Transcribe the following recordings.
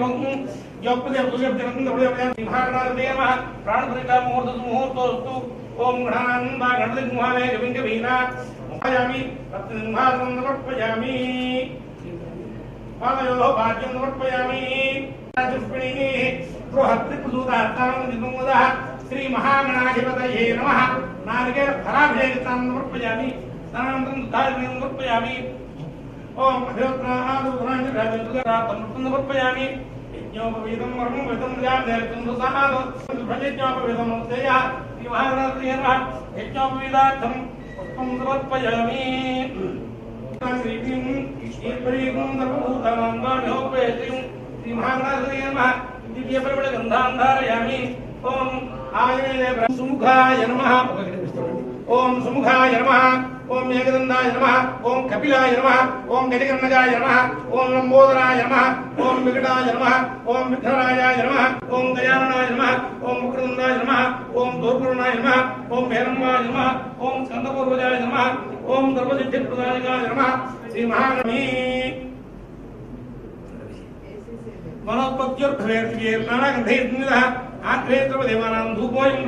యోగం యోగపదే ఋషభ్యం నిభారణాయ నమః ప్రాణప్రతిష్ఠా ముహూర్త ముహూర్తోస్తు ఓం గణానంద గణపతి మహావే గవింగ వీణా ముఖాయామి రత్నసింహాసనం సమర్పయామి పాదయోః భాగ్యం సమర్పయామి రాజపుణి బృహత్రిపుదూతాత్తానం నిమోదః శ్రీ మహాగణాధిపతయే నమః నారికేల ఫలాభిషేకం సమర్పయామి తదనంతరం దుఃఖాభిషేకం సమర్పయామి ఓం అభివత్నాదురాన్ని సమర్పయామి యజ్ఞోపవీతం వరం వితం జాతం పుష్పం సమర్పయామి శ్రీమహాగణాధిపతయే ఓం ఆయుర్వేద సుముఖాయ నమః. ఓం సుముఖాయ నమః. ఓం ఏకదండాయ నమ ఓం కపిలాయ నమ ఓం గజకర్ణజాయ నమ ఓం లంబోదరాయ నమ ఓం వికటాయ నమ ఓం విఘ్నరాయాయ నమ ఓం దయాననాయ నమ ఓం ముకృందాయ నమ ఓం దూర్గుణాయ నమ ఓం హేరంబాయ నమ ఓం స్కందపూర్వజాయ నమ ఓం సర్వసిద్ధిప్రదాయకాయ నమ శ్రీ మహాగణీ మనోత్పత్త్యుర్భవేర్నానాగంధైర్నిదः ఆగ్రేత్రవదేవానాం ధూపోయం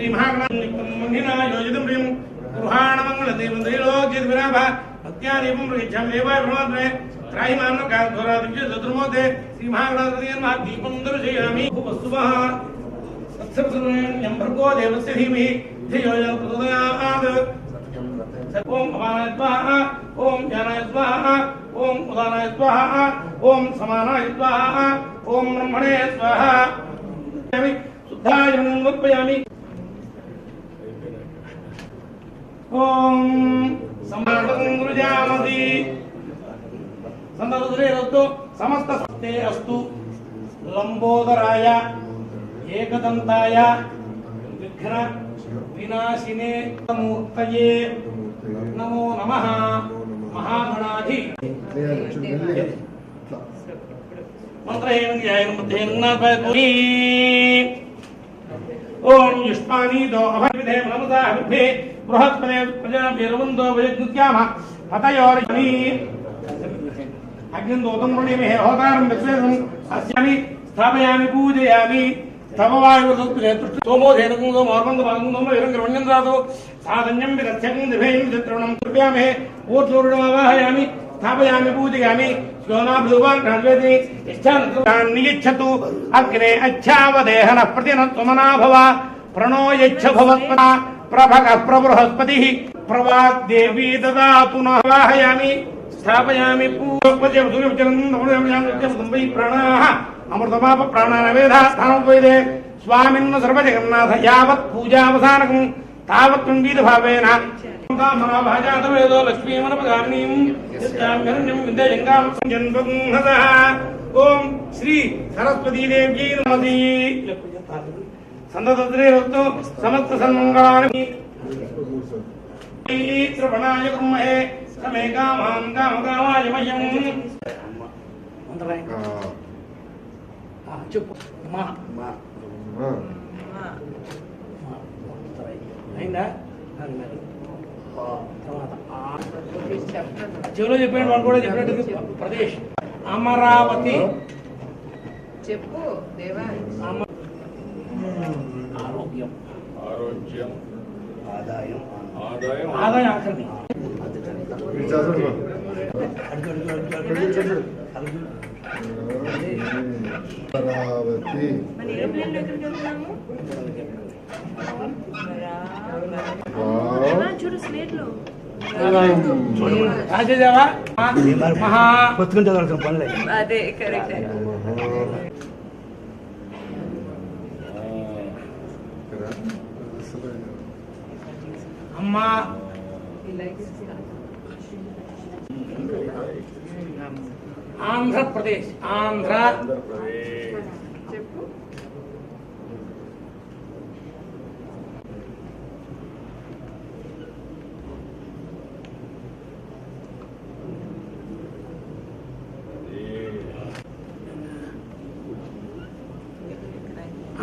श्री महागणानिकमंगिना योजितं प्रियं गृहाणमङ्गलदेवं त्रैलोक्यधिभिराभ भक्त्यादीपं प्रयच्छां देवाय प्रणोद्वे त्राहि माँ न कालघोरादिभ्य शत्रुमोदे श्री महागणाधिपतिर्मा दीपं दर्शयामि वस्तुवः तत्सर्वसर्वण्यं भर्गो देवस्य धीमहि। धियोजन प्रदयात् ॐ भवानाय स्वाहा ॐ ज्ञानाय स्वाहा ॐ उदानाय स्वाहा ॐ समानाय स्वाहा। ॐ ब्रह्मणे स्वाहा शुद्धाय नमोऽर्पयामि ओम समर्पंगुरुजामति संतरुद्रे रद्दो समस्त सत्ते अस्तु। लंबोदराय एकदंताय विघ्न विनाशिने, मूर्तये नमो नमः। महागणाधि मंत्र हेमंग ओम युष्मानी दो अभय विधे मनमता विभे బృహస్పదే ప్రజాభిరవందో వయజ్ఞామ హతయోర్యమి అగ్నిం దోతం ప్రణీమే హోతారం విశ్వేదం అస్యామి స్థాపయామి పూజయామి. సోమోధేనకం సోమోర్మంద భాగం విరంగం స్థాపయామి పూజయామి. శోనాభ్యూవాన్ రాజ్వేది నియచ్చతు. అగ్నే అచ్ఛావదేహన ప్రతినత్వమనా భవ ప్రణో యచ్చ प्रभग प्रबृहस्पति। प्रवाद देवी ददा पुनः वाहयामी स्थापयामी पूर्वपति प्राणाः। अमृतमाप प्राणानवेधा स्थानोपवेदे सर्वजगन्नाथ यावत् पूजावसानकम्। तावत् तुण्डीतभावेन लक्ष्मीमनपगामिनीम् श्री सरस्वती देव्यै नमति సందద్రేరస్తు సమస్త సన్మంగళాని శ్రవణాయ కుర్మహే సమే కామాం కామకామాయ మహ్యం చెప్పు. మా అయిందా? తర్వాత చెవులో చెప్పాడు వాళ్ళు కూడా చెప్పినట్టు ప్రదేశ్. అమరావతి. చెప్పు దేవా. ఆరోగ్యం. ఆరోగ్యం. ఆదాయం. ఆదాయం. ఆదాయం ఆఖరిని అమరావతి మహా. చదవాల్సిన పనులే అదే కరెక్ట్ అమ్మ ఆంధ్రప్రదేశ్ ఆంధ్ర ఆంధ్రప్రదేశ్ చెప్పు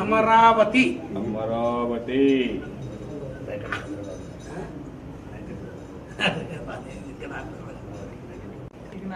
అమరావతి అమరావతి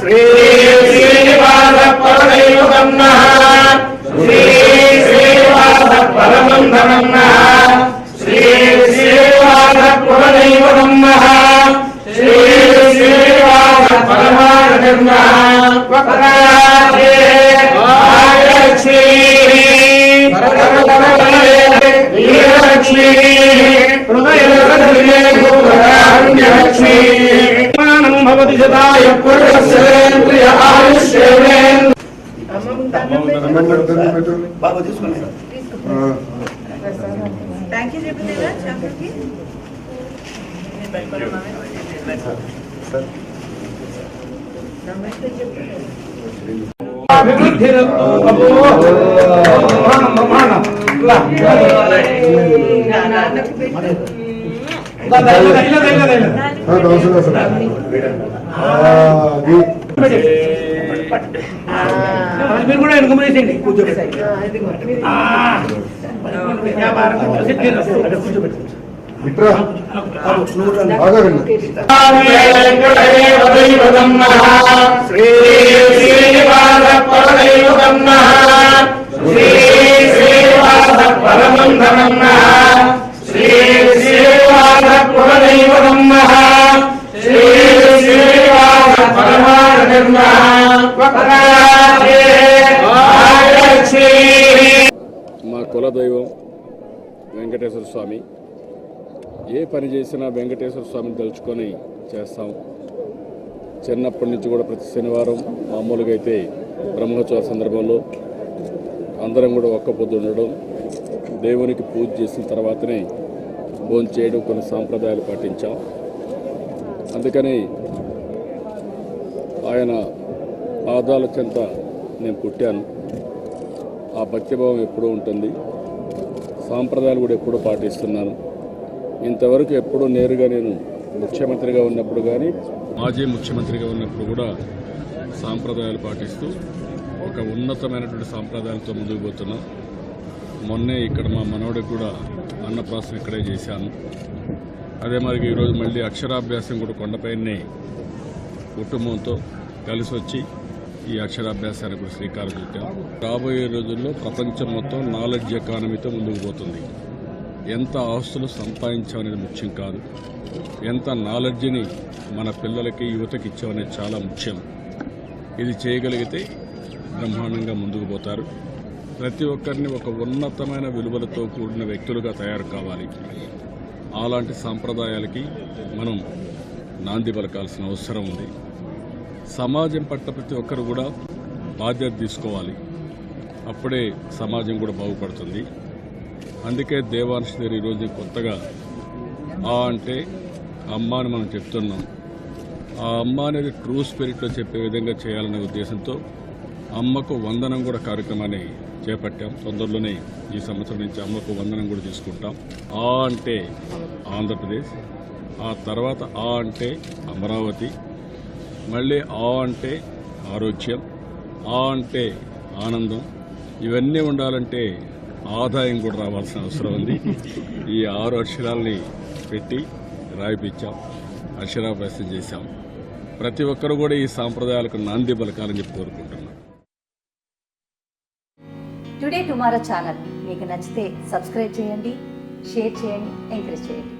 శ్రీ శ్రీనివాస పరదైవతన్న శ్రీ బాబా తీసుకుని ఆ, థ్యాంక్ యూ చెప్పిందా చాకర్కి అభివృద్ధిరస్తు అబ్బో బ్రహ్మాండం బ్రహ్మాండం ఇలా, మీరు కూడా వెనుక వేసేయండి కూర్చోబెట్టి. ఆ, వ్యాపారం. ఇట్రా బాగా విన్నా శ్రీ శ్రీనివాస పరదైవతన్న శ్రీ శ్రీనివాస పరమంధనన్న శ్రీ శ్రీనివాస కులదైవతన్న శ్రీ శ్రీనివాస పరమానన్న వక్రాదే ఆగచ్చి మా కులదైవం వెంకటేశ్వర స్వామి. ఏ పని చేసినా వెంకటేశ్వర స్వామిని తలుచుకొని చేస్తాం. చిన్నప్పటి నుంచి కూడా ప్రతి శనివారం మామూలుగా అయితే బ్రహ్మోత్సవ సందర్భంలో అందరం కూడా ఒక్క పొద్దు ఉండడం దేవునికి పూజ చేసిన తర్వాతనే భోజనం చేయడం కొన్ని సాంప్రదాయాలు పాటించాం. అందుకని ఆయన పాదాల చెంత నేను పుట్టాను. భక్తిభావం ఎప్పుడూ ఉంటుంది. సాంప్రదాయాలు కూడా ఎప్పుడూ పాటిస్తున్నాను. ఇంతవరకు ఎప్పుడూ నేరుగా నేను ముఖ్యమంత్రిగా ఉన్నప్పుడు కానీ మాజీ ముఖ్యమంత్రిగా ఉన్నప్పుడు కూడా సాంప్రదాయాలు పాటిస్తూ ఒక ఉన్నతమైనటువంటి సాంప్రదాయాలతో ముందుకు పోతున్నాం. మొన్నే ఇక్కడ మా మనవడికి కూడా అన్నప్రాసం ఇక్కడే చేశాను. అదే మరి ఈరోజు మళ్ళీ అక్షరాభ్యాసం కూడా కొండపైనే కుటుంబంతో కలిసి వచ్చి ఈ అక్షరాభ్యాసానికి కూడా శ్రీకారం చుట్టాం రాబోయే రోజుల్లో ప్రపంచం మొత్తం నాలెడ్జ్ ఎకానమీతో ముందుకు పోతుంది. ఎంత ఆస్తులు సంపాదించామనేది ముఖ్యం కాదు. ఎంత నాలెడ్జ్ని మన పిల్లలకి యువతకి ఇచ్చామనేది చాలా ముఖ్యం. ఇది చేయగలిగితే బ్రహ్మాండంగా ముందుకు పోతారు. ప్రతి ఒక్కరిని ఒక ఉన్నతమైన విలువలతో కూడిన వ్యక్తులుగా తయారు కావాలి. అలాంటి సాంప్రదాయాలకి మనం నాంది పలకాల్సిన అవసరం ఉంది. సమాజం పట్ల ప్రతి ఒక్కరు కూడా బాధ్యత తీసుకోవాలి. అప్పుడే సమాజం కూడా బాగుపడుతుంది. అందుకే దేవాంశ గారు ఈరోజు కొత్తగా ఆ అంటే అమ్మ అని మనం చెప్తున్నాం. ఆ అమ్మ అనేది ట్రూ స్పిరిట్లో చెప్పే విధంగా చేయాలనే ఉద్దేశంతో అమ్మకు వందనం కూడా కార్యక్రమాన్ని చేపట్టాం. తొందరలోనే ఈ సంవత్సరం నుంచి అమ్మకు వందనం కూడా తీసుకుంటాం. ఆ అంటే ఆంధ్రప్రదేశ్ ఆ తర్వాత ఆ అంటే అమరావతి మళ్ళీ ఆ అంటే ఆరోగ్యం ఆ అంటే ఆనందం. ఇవన్నీ ఉండాలంటే ఆదాయం కూడా రావాల్సిన అవసరం ఉంది. ఈ ఆరు అక్షరాలని పెట్టి రాయిపించాం అక్షరాభ్యాసం చేశాం. ప్రతి ఒక్కరు కూడా ఈ సాంప్రదాయాలకు నాంది పలకాలని చెప్పి కోరుకుంటున్నాం. టుడే టుమారో ఛానల్ మీకు నచ్చితే సబ్స్క్రైబ్ చేయండి షేర్ చేయండి ఎంకరేజ్ చేయండి.